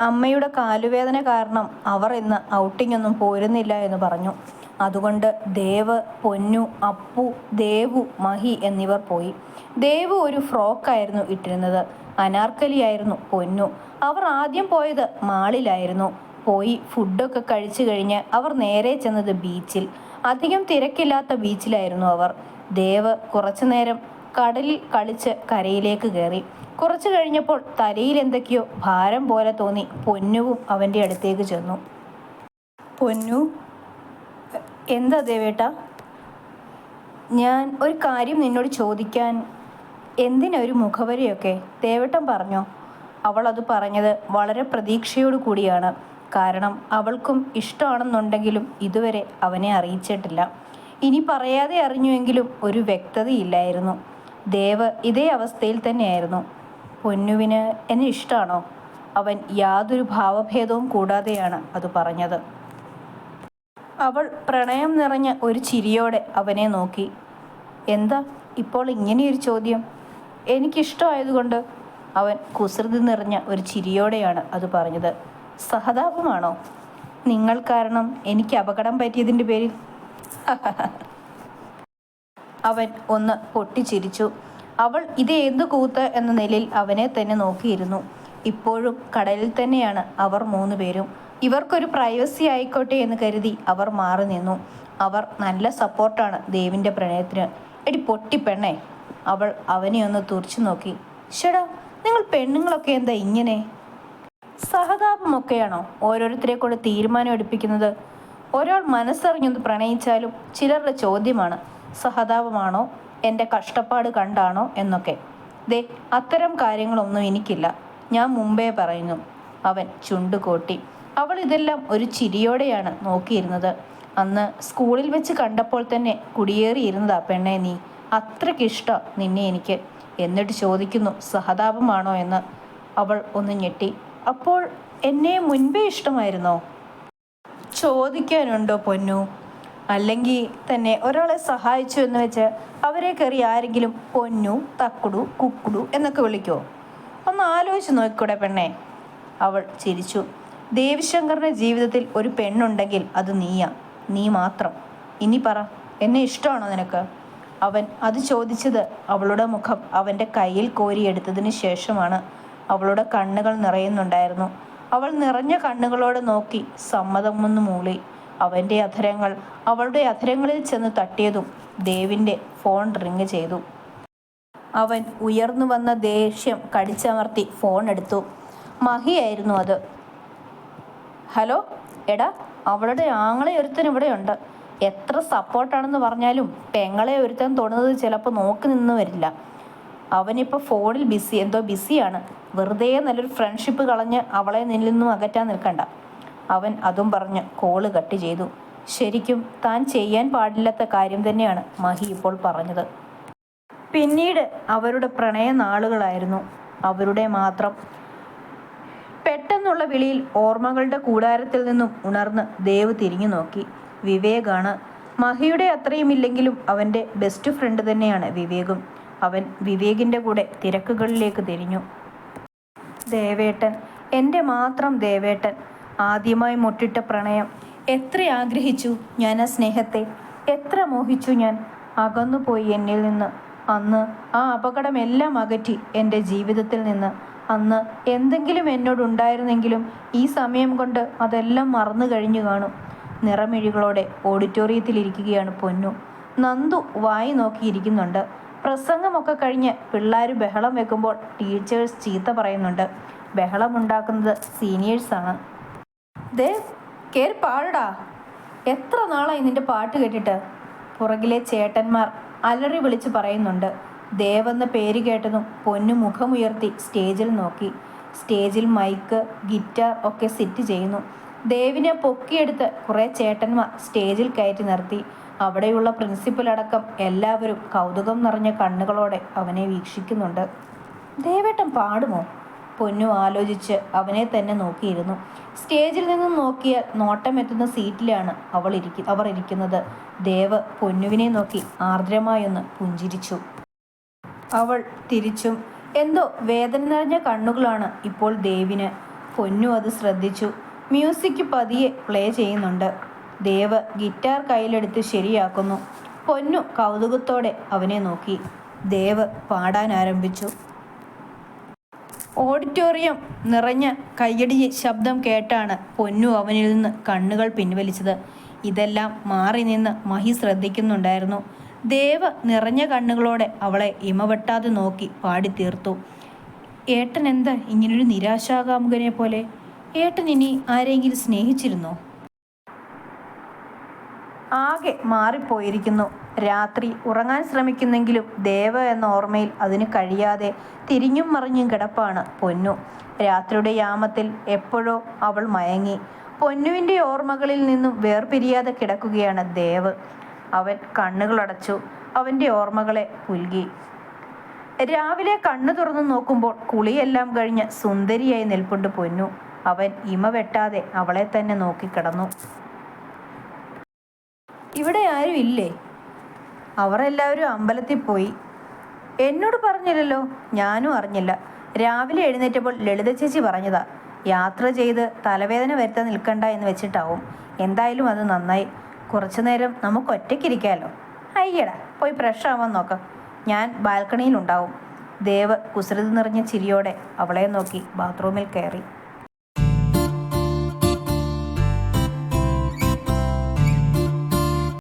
അമ്മയുടെ കാലുവേദന കാരണം അവർ ഇന്ന് ഔട്ടിംഗ് ഒന്നും പോരുന്നില്ല എന്ന് പറഞ്ഞു. അതുകൊണ്ട് ദേവ് പൊന്നു അപ്പു ദേവു മഹി എന്നിവർ പോയി. ദേവു ഒരു ഫ്രോക്കായിരുന്നു ഇട്ടിരുന്നത്. അനാർക്കലിയായിരുന്നു പൊന്നു. അവർ ആദ്യം പോയത് മാളിലായിരുന്നു. പോയി ഫുഡൊക്കെ കഴിച്ചു കഴിഞ്ഞ് അവർ നേരെ ചെന്നത് ബീച്ചിൽ അധികം തിരക്കില്ലാത്ത ബീച്ചിലായിരുന്നു അവർ. ദേവ് കുറച്ചു നേരം കടലിൽ കളിച്ച് കരയിലേക്ക് കയറി. കുറച്ചു കഴിഞ്ഞപ്പോൾ തലയിൽ എന്തൊക്കെയോ ഭാരം പോലെ തോന്നി പൊന്നുവും അവന്റെ അടുത്തേക്ക് ചെന്നു. പൊന്നു എന്താ ദേവേട്ട? ഞാൻ ഒരു കാര്യം നിന്നോട് ചോദിക്കാൻ എന്തിനാ ഒരു മുഖവരിയൊക്കെ? ദേവട്ടം പറഞ്ഞോ? അവൾ അത് പറഞ്ഞത് വളരെ പ്രതീക്ഷയോടു കൂടിയാണ്. കാരണം അവൾക്കും ഇഷ്ടമാണെന്നുണ്ടെങ്കിലും ഇതുവരെ അവനെ അറിയിച്ചിട്ടില്ല. ഇനി പറയാതെ അറിഞ്ഞുവെങ്കിലും ഒരു വ്യക്തതയില്ലായിരുന്നു. ദേവ് ഇതേ അവസ്ഥയിൽ തന്നെയായിരുന്നു. പൊന്നുവിന് എന്നെ ഇഷ്ടമാണോ അവൻ യാതൊരു ഭാവഭേദവും കൂടാതെയാണ് അത് പറഞ്ഞത്. അവൾ പ്രണയം നിറഞ്ഞ ഒരു ചിരിയോടെ അവനെ നോക്കി. എന്താ ഇപ്പോൾ ഇങ്ങനെയൊരു ചോദ്യം? എനിക്കിഷ്ടമായതുകൊണ്ട്. അവൻ കുസൃതി നിറഞ്ഞ ഒരു ചിരിയോടെയാണ് അത് പറഞ്ഞത്. സഹതാപമാണോ? നിങ്ങൾ കാരണം എനിക്ക് അപകടം പറ്റിയതിന്റെ പേരിൽ. അവൻ ഒന്ന് പൊട്ടിച്ചിരിച്ചു. അവൾ ഇത് എന്തു കൂത്ത്? എന്ന നിലയിൽ അവനെ തന്നെ നോക്കിയിരുന്നു. ഇപ്പോഴും കടലിൽ തന്നെയാണ് അവർ മൂന്ന് പേരും. ഇവർക്കൊരു പ്രൈവസി ആയിക്കോട്ടെ എന്ന് കരുതി അവർ മാറി നിന്നു. അവർ നല്ല സപ്പോർട്ടാണ് ദേവിന്റെ പ്രണയത്തിന്. എടി പൊട്ടി പെണ്ണേ അവൾ അവനെ ഒന്ന് തുറച്ചു നോക്കി. ഷടാ നിങ്ങൾ പെണ്ണുങ്ങളൊക്കെ എന്താ ഇങ്ങനെ? സഹതാപമൊക്കെയാണോ ഓരോരുത്തരെ കൊണ്ട് തീരുമാനം എടുപ്പിക്കുന്നത്? ഒരാൾ മനസ്സറിഞ്ഞൊന്ന് പ്രണയിച്ചാലും ചിലരുടെ ചോദ്യമാണ്. സഹതാപമാണോ? എന്റെ കഷ്ടപ്പാട് കണ്ടാണോ? എന്നൊക്കെ. ദേ അത്തരം കാര്യങ്ങളൊന്നും എനിക്കില്ല. ഞാൻ മുമ്പേ പറയുന്നു. അവൻ ചുണ്ടുകൂട്ടി അവൾ ഇതെല്ലാം ഒരു ചിരിയോടെയാണ് നോക്കിയിരുന്നത്. അന്ന് സ്കൂളിൽ വെച്ച് കണ്ടപ്പോൾ തന്നെ കുടിയേറിയിരുന്നതാ പെണ്ണെ നീ അത്രയ്ക്കിഷ്ടം നിന്നെ എനിക്ക്. എന്നിട്ട് ചോദിക്കുന്നു സഹതാപമാണോ? എന്ന്. അവൾ ഒന്ന് ഞെട്ടി. അപ്പോൾ എന്നെ മുൻപേ ഇഷ്ടമായിരുന്നോ? ചോദിക്കാനുണ്ടോ പൊന്നു? അല്ലെങ്കിൽ തന്നെ ഒരാളെ സഹായിച്ചു എന്ന് വെച്ച് അവരെ കയറി ആരെങ്കിലും പൊന്നു തക്കുടു കുക്കുടു എന്നൊക്കെ വിളിക്കുമോ ഒന്ന് ആലോചിച്ച് നോക്കിക്കൂടെ പെണ്ണെ. അവൾ ചിരിച്ചു. ദേവിശങ്കറിന്റെ ജീവിതത്തിൽ ഒരു പെണ്ണുണ്ടെങ്കിൽ അത് നീയാ. നീ മാത്രം. ഇനി പറ എന്നെ ഇഷ്ടമാണോ നിനക്ക്? അവൻ അത് ചോദിച്ചത് അവളുടെ മുഖം അവന്റെ കയ്യിൽ കോരിയെടുത്തതിന് ശേഷമാണ്. അവളുടെ കണ്ണുകൾ നിറയുന്നുണ്ടായിരുന്നു. അവൾ നിറഞ്ഞ കണ്ണുകളോട് നോക്കി സമ്മതമൊന്ന് മൂളി. അവന്റെ അധരങ്ങൾ അവളുടെ അധരങ്ങളിൽ ചെന്ന് തട്ടിയതും ദേവിന്റെ ഫോൺ റിങ് ചെയ്തു. അവൻ ഉയർന്നു വന്ന ദേഷ്യം കടിച്ചമർത്തി ഫോൺ എടുത്തു. മഹിയായിരുന്നു അത്. ഹലോ എടാ അവളുടെ ആങ്ങളെ ഒരുത്തൻ ഇവിടെയുണ്ട്. എത്ര സപ്പോർട്ടാണെന്ന് പറഞ്ഞാലും പെങ്ങളെ ഒരുത്തൻ തൊടുന്നത് ചിലപ്പോൾ നോക്കി നിന്ന് വരില്ല. അവനിപ്പോൾ ഫോണിൽ ബിസി എന്തോ ബിസിയാണ്. വെറുതെ നല്ലൊരു ഫ്രണ്ട്ഷിപ്പ് കളഞ്ഞ് അവളെ നിന്നിൽ നിന്നും അകറ്റാൻ നിൽക്കണ്ട. അവൻ അതും പറഞ്ഞ് കോൾ കട്ട് ചെയ്തു. ശരിക്കും താൻ ചെയ്യാൻ പാടില്ലാത്ത കാര്യം തന്നെയാണ് മഹി ഇപ്പോൾ പറഞ്ഞത്. പിന്നീട് അവരുടെ പ്രണയ നാളുകളായിരുന്നു. അവരുടെ മാത്രം. പെട്ടെന്നുള്ള വിളിയിൽ ഓർമ്മകളുടെ കൂടാരത്തിൽ നിന്നും ഉണർന്ന് ദേവ് തിരിഞ്ഞു നോക്കി. വിവേകാണ്. മഹിയുടെ അത്രയും ഇല്ലെങ്കിലും അവന്റെ ബെസ്റ്റ് ഫ്രണ്ട് തന്നെയാണ് വിവേകും. അവൻ വിവേകിന്റെ കൂടെ തിരക്കുകളിലേക്ക് തിരിഞ്ഞു. ദേവേട്ടൻ. എന്റെ മാത്രം ദേവേട്ടൻ. ആദ്യമായി മുട്ടിട്ട പ്രണയം. എത്ര ആഗ്രഹിച്ചു ഞാൻ ആ സ്നേഹത്തെ. എത്ര മോഹിച്ചു ഞാൻ അകന്നുപോയി എന്നിൽ നിന്ന്. അന്ന് ആ അപകടമെല്ലാം അകറ്റി എന്റെ ജീവിതത്തിൽ നിന്ന്. അന്ന് എന്തെങ്കിലും എന്നോടുണ്ടായിരുന്നെങ്കിലും ഈ സമയം കൊണ്ട് അതെല്ലാം മറന്നു കഴിഞ്ഞു കാണും. നിറമിഴികളോടെ ഓഡിറ്റോറിയത്തിൽ ഇരിക്കുകയാണ് പൊന്നു. നന്ദു വായി നോക്കിയിരിക്കുന്നുണ്ട് പ്രസംഗമൊക്കെ കഴിഞ്ഞ് പിള്ളേർ ബഹളം വെക്കുമ്പോൾ ടീച്ചേഴ്സ് ചീത്ത പറയുന്നുണ്ട്. ബഹളമുണ്ടാക്കുന്നത് സീനിയേഴ്സാണ്. ദേ കേറി പാടടാ. എത്ര നാളായി നിന്റെ പാട്ട് കേട്ടിട്ട്? പുറകിലെ ചേട്ടന്മാർ അലറി വിളിച്ച് പറയുന്നുണ്ട്. ദേവെന്ന പേര് കേട്ടതും പൊന്നു മുഖമുയർത്തി സ്റ്റേജിൽ നോക്കി. സ്റ്റേജിൽ മൈക്ക് ഗിറ്റാർ ഒക്കെ സെറ്റ് ചെയ്യുന്നു. ദേവിനെ പൊക്കിയെടുത്ത് കുറേ ചേട്ടന്മാർ സ്റ്റേജിൽ കയറ്റി നിർത്തി. അവിടെയുള്ള പ്രിൻസിപ്പൽ അടക്കം എല്ലാവരും കൗതുകം നിറഞ്ഞ കണ്ണുകളോടെ അവനെ വീക്ഷിക്കുന്നുണ്ട്. ദേവേട്ടൻ പാടുമോ? പൊന്നു ആലോചിച്ച് അവനെ തന്നെ നോക്കിയിരുന്നു. സ്റ്റേജിൽ നിന്നും നോട്ടം എത്തുന്ന സീറ്റിലാണ് അവൾ ഇരിക്കു അവർ ഇരിക്കുന്നത്. ദേവ് പൊന്നുവിനെ നോക്കി ആർദ്രമായൊന്ന് പുഞ്ചിരിച്ചു. അവൾ തിരിച്ചും എന്തോ വേദന നിറഞ്ഞ കണ്ണുകളാണ് ഇപ്പോൾ ദേവിന് പൊന്നു അത് ശ്രദ്ധിച്ചു. മ്യൂസിക് പതിയെ പ്ലേ ചെയ്യുന്നുണ്ട്. ദേവ് ഗിറ്റാർ കയ്യിലെടുത്ത് ശരിയാക്കുന്നു. പൊന്നു കൗതുകത്തോടെ അവനെ നോക്കി. ദേവ് പാടാൻ ആരംഭിച്ചു. ഓഡിറ്റോറിയം നിറഞ്ഞ കയ്യടി ശബ്ദം കേട്ടാണ് പൊന്നു അവനിൽ നിന്ന് കണ്ണുകൾ പിൻവലിച്ചത്. ഇതെല്ലാം മാറി നിന്ന് മഹി ശ്രദ്ധിക്കുന്നുണ്ടായിരുന്നു. ദേവ നിറഞ്ഞ കണ്ണുകളോടെ അവളെ ഇമവെട്ടാതെ നോക്കി പാടി തീർത്തു ഏട്ടൻ എന്താ ഇങ്ങനൊരു നിരാശാകാമുകനെ പോലെ? ഏട്ടൻ ഇനി ആരെങ്കിലും സ്നേഹിച്ചിരുന്നോ? ആകെ മാറിപ്പോയിരിക്കുന്നു. രാത്രി ഉറങ്ങാൻ ശ്രമിക്കുന്നെങ്കിലും ദേവ എന്ന ഓർമ്മയിൽ അതിന് കഴിയാതെ തിരിഞ്ഞും മറിഞ്ഞും കിടപ്പാണ് പൊന്നു. രാത്രിയുടെ യാമത്തിൽ എപ്പോഴോ അവൾ മയങ്ങി. പൊന്നുവിന്റെ ഓർമ്മകളിൽ നിന്നും വേർപിരിയാതെ കിടക്കുകയാണ് ദേവ്. അവൻ കണ്ണുകളടച്ചു അവന്റെ ഓർമ്മകളെ പുൽകി. രാവിലെ കണ്ണു തുറന്നു നോക്കുമ്പോൾ കുളിയെല്ലാം കഴിഞ്ഞ് സുന്ദരിയായി നിൽപ്പുണ്ട് പൊന്നു. അവൻ ഇമ വെട്ടാതെ അവളെ തന്നെ നോക്കിക്കിടന്നു. ആരും ഇല്ലേ? അവർ എല്ലാവരും അമ്പലത്തിൽ പോയി. എന്നോട് പറഞ്ഞില്ലല്ലോ. ഞാനും അറിഞ്ഞില്ല. രാവിലെ എഴുന്നേറ്റപ്പോൾ ലളിത ചേച്ചി പറഞ്ഞതാ യാത്ര ചെയ്ത് തലവേദന വരുത്താൻ നിൽക്കണ്ട എന്ന് വെച്ചിട്ടാവും. എന്തായാലും അത് നന്നായി. കുറച്ചു നേരം നമുക്ക് ഒറ്റയ്ക്കിരിക്കാമല്ലോ അയ്യടാ പോയി ഫ്രഷ് ആവാൻ നോക്കാം. ഞാൻ ബാൽക്കണിയിലുണ്ടാവും. ദേവ് കുസൃതി നിറഞ്ഞ ചിരിയോടെ അവളെ നോക്കി ബാത്റൂമിൽ കയറി.